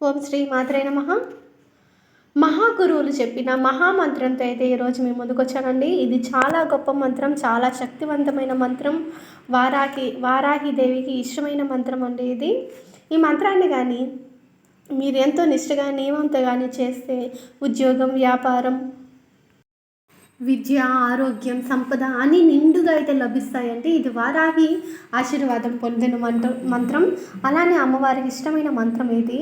ఓం శ్రీ మాత్రే నమ. మహాగురువులు చెప్పిన మహామంత్రంతో అయితే ఈరోజు మేము ముందుకు వచ్చానండి ఇది చాలా గొప్ప మంత్రం చాలా శక్తివంతమైన మంత్రం. వారాకి వారాహి దేవికి ఇష్టమైన మంత్రం అండి ఇది. ఈ మంత్రాన్ని కానీ మీరు ఎంతో నిష్ఠగా నియమంతో కానీ చేస్తే ఉద్యోగం వ్యాపారం విద్య ఆరోగ్యం సంపద అని నిండుగా అయితే లభిస్తాయంటే ఇది వారాహి ఆశీర్వాదం పొందిన మంత్ర మంత్రం. అలానే అమ్మవారికి ఇష్టమైన మంత్రం ఇది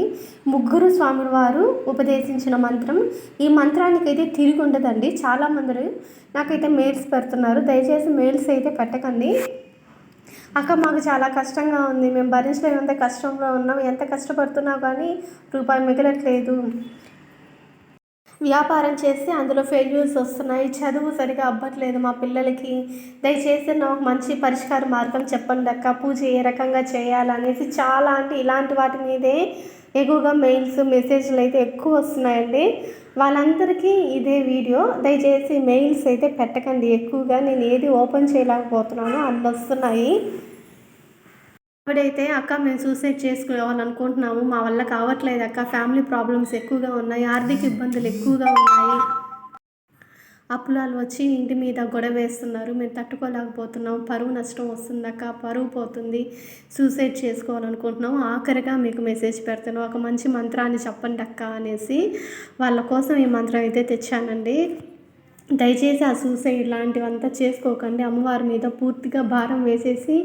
ముగ్గురు స్వాముల వారు ఉపదేశించిన మంత్రం. ఈ మంత్రానికి అయితే తిరిగి ఉండదండి. చాలామంది నాకైతే మెయిల్స్ పెడుతున్నారు. దయచేసి మెయిల్స్ అయితే పెట్టకండి. అక్క మాకు చాలా కష్టంగా ఉంది. మేము భరించలేనంత కష్టంలో ఉన్నాం. ఎంత కష్టపడుతున్నా కానీ రూపాయి మిగలట్లేదు. వ్యాపారం చేస్తే అందులో ఫెయిల్యూర్స్ వస్తున్నాయి. చదువు సరిగా అవ్వట్లేదు మా పిల్లలకి. దయచేసి నాకు మంచి పరిష్కార మార్గం చెప్పండి అక్క. పూజ ఏ రకంగా చేయాలనేసి చాలా అంటే ఇలాంటి వాటి మీదే ఎక్కువగా మెయిల్స్ మెసేజ్లు అయితే ఎక్కువ వస్తున్నాయండి. వాళ్ళందరికీ ఇదే వీడియో. దయచేసి మెయిల్స్ అయితే పెట్టకండి ఎక్కువగా. నేను ఏది ఓపెన్ చేయలేకపోతున్నానో అన్నీ వస్తున్నాయి. ఎప్పుడైతే అక్క మేము సూసైడ్ చేసుకోవాలనుకుంటున్నాము మా వల్ల కావట్లేదు అక్క. ఫ్యామిలీ ప్రాబ్లమ్స్ ఎక్కువగా ఉన్నాయి. ఆర్థిక ఇబ్బందులు ఎక్కువగా ఉన్నాయి. అప్పులాలు వచ్చి ఇంటి మీద గొడవ వేస్తున్నారు. మేము తట్టుకోలేకపోతున్నాం. పరువు నష్టం వస్తుందక్క పరువు పోతుంది. సూసైడ్ చేసుకోవాలనుకుంటున్నాం ఆఖరిగా మీకు మెసేజ్ పెడతాను. ఒక మంచి మంత్రాన్ని చెప్పండి అక్క అనేసి వాళ్ళ కోసం ఈ మంత్రం అయితే తెచ్చానండి. దయచేసి ఆ సూసైడ్ లాంటివంతా చేసుకోకండి. అమ్మవారి మీద పూర్తిగా భారం వేసేసి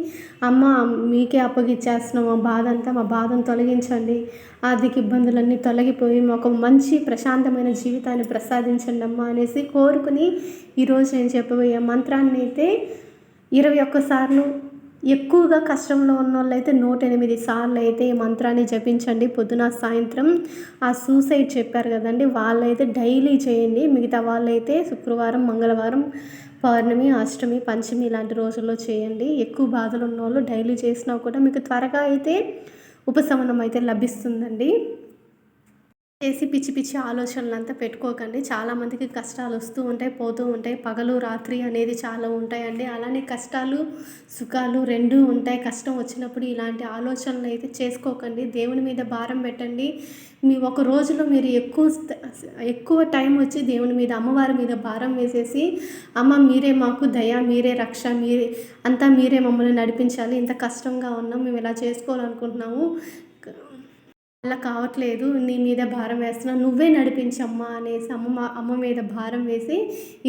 అమ్మ మీకే అప్పగిచ్చేస్తున్నాం. ఆ బాధ అంతా మా బాధను తొలగించండి. ఆర్థిక ఇబ్బందులన్నీ తొలగిపోయి మాకు మంచి ప్రశాంతమైన జీవితాన్ని ప్రసాదించండి అమ్మ అనేసి కోరుకుని ఈరోజు నేను చెప్పబోయే మంత్రాన్ని అయితే ఇరవై ఒక్కసార్లు ఎక్కువగా కష్టంలో ఉన్న వాళ్ళైతే నూట ఎనిమిది సార్లు అయితే ఈ మంత్రాన్ని జపించండి. పొద్దున సాయంత్రం ఆ సూసైడ్ చెప్పారు కదండి. వాళ్ళైతే డైలీ చేయండి. మిగతా వాళ్ళైతే శుక్రవారం మంగళవారం పౌర్ణమి అష్టమి పంచమి ఇలాంటి రోజుల్లో చేయండి. ఎక్కువ బాధలు ఉన్న వాళ్ళు డైలీ చేసినా కూడా మీకు త్వరగా అయితే ఉపశమనం అయితే లభిస్తుందండి. చేసి పిచ్చి పిచ్చి ఆలోచనలు అంతా పెట్టుకోకండి చాలామందికి కష్టాలు వస్తూ ఉంటాయి పోతూ ఉంటాయి. పగలు రాత్రి అనేది చాలా ఉంటాయండి. అలానే కష్టాలు సుఖాలు రెండూ ఉంటాయి. కష్టం వచ్చినప్పుడు ఇలాంటి ఆలోచనలు అయితే చేసుకోకండి. దేవుని మీద భారం పెట్టండి. మీ ఒక రోజులో మీరు ఎక్కువ ఎక్కువ టైం వచ్చి దేవుని మీద అమ్మవారి మీద భారం వేసేసి అమ్మ మీరే మాకు దయ మీరే రక్ష మీరే అంతా మీరే మమ్మల్ని నడిపించాలి. ఇంత కష్టంగా ఉన్నాం మేము ఇలా చేసుకోవాలనుకుంటున్నాము? అలా కావట్లేదు నీ మీద భారం వేస్తున్నా నువ్వే నడిపించమ్మా అనేసి అమ్మ అమ్మ మీద భారం వేసి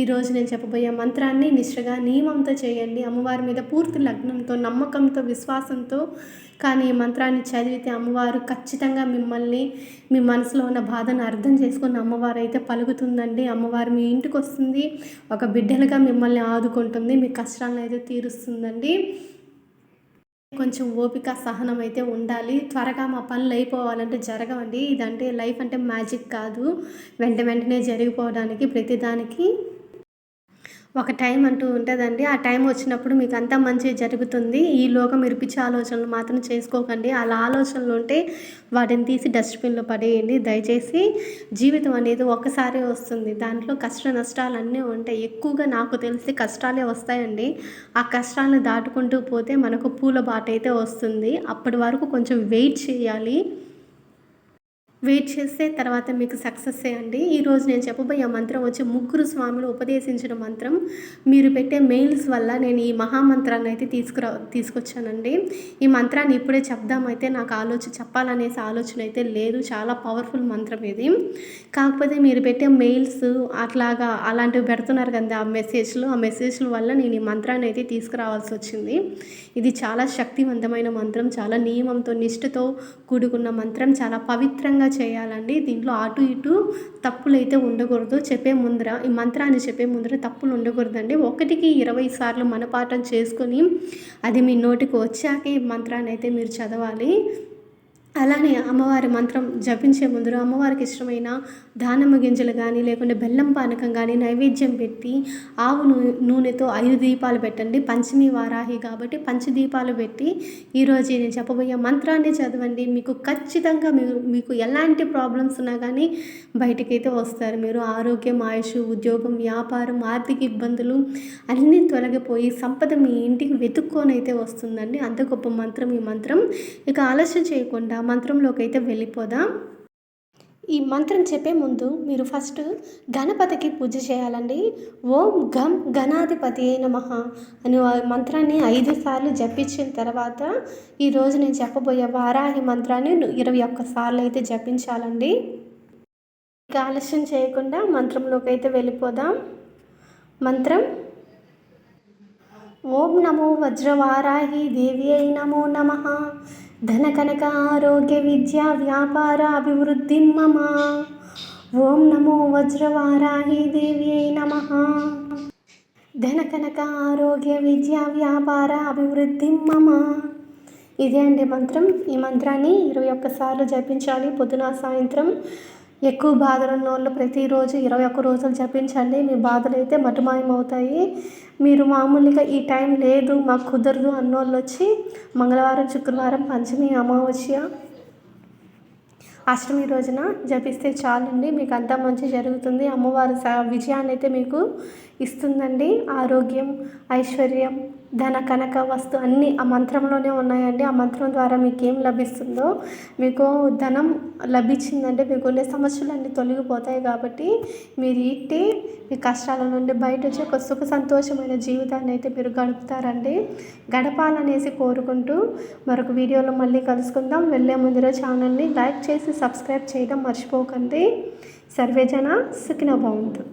ఈరోజు నేను చెప్పబోయే మంత్రాన్ని నిష్ఠగా నియమంతో చేయండి. అమ్మవారి మీద పూర్తి లగ్నంతో నమ్మకంతో విశ్వాసంతో కానీ ఈ మంత్రాన్ని చదివితే అమ్మవారు ఖచ్చితంగా మిమ్మల్ని మీ మనసులో ఉన్న బాధను అర్థం చేసుకుని అమ్మవారు అయితే పలుకుతుందండి. అమ్మవారు మీ ఇంటికి వస్తుంది ఒక బిడ్డలుగా మిమ్మల్ని ఆదుకుంటుంది మీ కష్టాలను అయితే తీరుస్తుందండి. కొంచెం ఓపిక సహనం అయితే ఉండాలి. త్వరగా మా పనులు అయిపోవాలంటే జరగవండి. ఇదంటే లైఫ్ అంటే మ్యాజిక్ కాదు. వెంట వెంటనే జరిగిపోవడానికి ప్రతిదానికి ఒక టైం అంటూ ఉంటుందండి. ఆ టైం వచ్చినప్పుడు మీకు అంతా మంచి జరుగుతుంది. ఈ లోకం ఇరిపించే ఆలోచనలు మాత్రం చేసుకోకండి. అలా ఆలోచనలు ఉంటే వాటిని తీసి డస్ట్బిన్లో పడేయండి. దయచేసి జీవితం అనేది ఒక్కసారే వస్తుంది. దాంట్లో కష్ట నష్టాలు అన్నీ ఉంటాయి. ఎక్కువగా నాకు తెలిసి కష్టాలే వస్తాయండి. ఆ కష్టాలను దాటుకుంటూ పోతే మనకు పూల బాట అయితే వస్తుంది. అప్పటి వరకు కొంచెం వెయిట్ చేయాలి. వెయిట్ చేస్తే తర్వాత మీకు సక్సెస్ అండి. ఈరోజు నేను చెప్పబోయే మంత్రం వచ్చి ముగ్గురు స్వాములు ఉపదేశించిన మంత్రం. మీరు పెట్టే మెయిల్స్ వల్ల నేను ఈ మహామంత్రాన్ని అయితే తీసుకురా తీసుకొచ్చానండి. ఈ మంత్రాన్ని ఇప్పుడే చెప్దామైతే నాకు ఆలోచన చెప్పాలనేసి ఆలోచన అయితే లేదు. చాలా పవర్ఫుల్ మంత్రం ఇది. కాకపోతే మీరు పెట్టే మెయిల్స్ అట్లాగా అలాంటివి పెడుతున్నారు కదా ఆ మెసేజ్లు ఆ మెసేజ్ల వల్ల నేను ఈ మంత్రాన్ని అయితే తీసుకురావాల్సి వచ్చింది. ఇది చాలా శక్తివంతమైన మంత్రం. చాలా నియమంతో నిష్ఠతో కూడుకున్న మంత్రం. చాలా పవిత్రంగా చేయాలండి. దీంట్లో అటు ఇటు తప్పులు అయితే ఉండకూడదు. చెప్పే ముందర ఈ మంత్రాన్ని చెప్పే ముందర తప్పులు ఉండకూడదండి. ఒకటికి ఇరవై సార్లు మనపాఠం చేసుకొని అది మీ నోటికి వచ్చాక ఈ మంత్రాన్ని అయితే మీరు చదవాలి. అలానే అమ్మవారి మంత్రం జపించే ముందు అమ్మవారికి ఇష్టమైన దానమ్మ గింజలు కానీ లేకుంటే బెల్లం పానకం కానీ నైవేద్యం పెట్టి ఆవు నూనెతో ఐదు దీపాలు పెట్టండి. పంచమి వారాహి కాబట్టి పంచదీపాలు పెట్టి ఈరోజు నేను చెప్పబోయే మంత్రాన్ని చదవండి. మీకు ఖచ్చితంగా మీరు మీకు ఎలాంటి ప్రాబ్లమ్స్ ఉన్నా కానీ బయటకైతే వస్తారు. మీరు ఆరోగ్యం ఆయుష్ ఉద్యోగం వ్యాపారం ఆర్థిక ఇబ్బందులు అన్నీ తొలగిపోయి సంపద మీ ఇంటికి వెతుక్కొని అయితే వస్తుందండి. అంత గొప్ప మంత్రం ఈ మంత్రం. ఇక ఆలస్యం చేయకుండా మంత్రంలోకి అయితే వెళ్ళిపోదాం. ఈ మంత్రం చెప్పే ముందు మీరు ఫస్ట్ గణపతికి పూజ చేయాలండి. ఓం గం గణాధిపతి నమ అని మంత్రాన్ని ఐదు సార్లు జపించిన తర్వాత ఈరోజు నేను చెప్పబోయే వారాహి మంత్రాన్ని ఇరవై ఒక్క సార్లు అయితే జపించాలండి. ఇక ఆలస్యం చేయకుండా మంత్రంలోకి అయితే వెళ్ళిపోదాం. మంత్రం ఓం నమో వజ్రవారాహి దేవి అయి నమో నమ ధన కనక ఆరోగ్య విద్యా వ్యాపార అభివృద్ధి మమ. ఓం నమో వజ్రవారాహి దేవి నమ. ధన కనక ఆరోగ్య విద్యా వ్యాపార అభివృద్ధి మమ. ఇదే అండి మంత్రం. ఈ మంత్రాన్ని ఇరవై ఒక్కసార్లు జపించాలి. పొద్దున సాయంత్రం ఎక్కువ బాధలు ఉన్న వాళ్ళు ప్రతిరోజు ఇరవై ఒక్క రోజులు జపించండి. మీ బాధలు అయితే మటుమాయమవుతాయి. మీరు మామూలుగా ఈ టైం లేదు మాకు కుదరదు అన్నోళ్ళు వచ్చి మంగళవారం శుక్రవారం పంచమి అమావాస్య అష్టమి రోజున జపిస్తే చాలండి. మీకు అంతా మంచి జరుగుతుంది. అమ్మవారి స విజయాన్ని అయితే మీకు ఇస్తుందండి. ఆరోగ్యం ఐశ్వర్యం ధన కనక వస్తు అన్నీ ఆ మంత్రంలోనే ఉన్నాయండి. ఆ మంత్రం ద్వారా మీకు ఏం లభిస్తుందో మీకు ధనం లభించిందంటే మీకు ఉండే సమస్యలు అన్నీ తొలగిపోతాయి కాబట్టి మీరు ఇట్టి మీ కష్టాల నుండి బయట వచ్చి ఒక సుఖ సంతోషమైన జీవితాన్ని అయితే మీరు గడుపుతారండి. గడపాలనేసి కోరుకుంటూ మరొక వీడియోలో మళ్ళీ కలుసుకుందాం. వెళ్ళే ముందర ఛానల్ని లైక్ చేసి సబ్స్క్రైబ్ చేయడం మర్చిపోకండి. సర్వేజన సుఖిన బాగుంటుంది